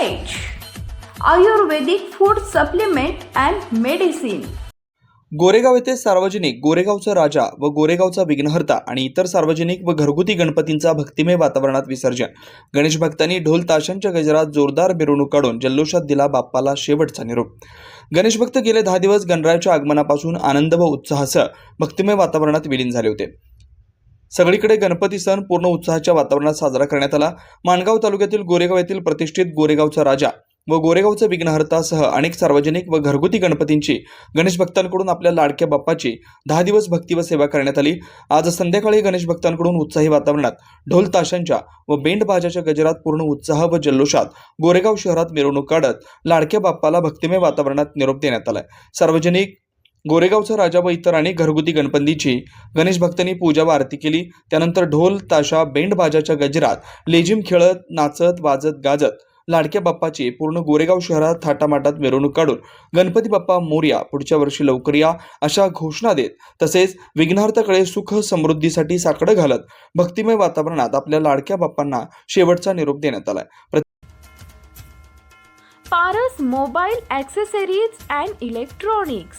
Ayurvedic food supplement and medicine Goregaon येथे सार्वजनिक गोरेगावचा राजा व गोरेगावचा विघ्नहर्ता आणि इतर सार्वजनिक व घरगुती गणपतींचा भक्तिमय वातावरणात विसर्जन. गणेश भक्तांनी ढोल ताशांच्या गजरात जोरदार मिरवणूक काढून जल्लोषात दिला बाप्पाला शेवटचा निरोप. गणेश भक्त गेले दहा दिवस गणरायाच्या आगमनापासून आनंद व उत्साहासह भक्तिमय वातावरणात विलीन झाले होते. सगळीकडे गणपती सण पूर्ण उत्साहाच्या वातावरणात साजरा करण्यात आला. माणगाव तालुक्यातील गोरेगाव येथील प्रतिष्ठित गोरेगावचा राजा व गोरेगावचा विघ्नहर्तासह अनेक सार्वजनिक व घरगुती गणपतींची गणेश भक्तांकडून आपल्या लाडक्या बाप्पाची दहा दिवस भक्ती व सेवा करण्यात आली. आज संध्याकाळी गणेश भक्तांकडून उत्साही वातावरणात ढोल ताशांच्या व बेंड बाजाच्या गजरात पूर्ण उत्साह व जल्लोषात गोरेगाव शहरात मिरवणूक काढत लाडक्या बाप्पाला भक्तिमय वातावरणात निरोप देण्यात आलाय. सार्वजनिक गोरेगावचा राजा व इतर अनेक घरगुती गणपतीची गणेश भक्तांनी पूजा व आरती केली. त्यानंतर ढोल ताशा बेंडबाजाच्या गजरात लेझिम खेळत नाचत वाजत गाजत लाडक्या बाप्पाची पूर्ण गोरेगाव शहरात थाटामाटात मिरवणूक काढून गणपती बाप्पा मोर्या पुढच्या वर्षी लवकर या अशा घोषणा देत तसेच विघ्नार्थाकडे सुख समृद्धीसाठी साकडं घालत भक्तिमय वातावरणात आपल्या लाडक्या बाप्पांना शेवटचा निरोप देण्यात आलाय. Paras mobile accessories and electronics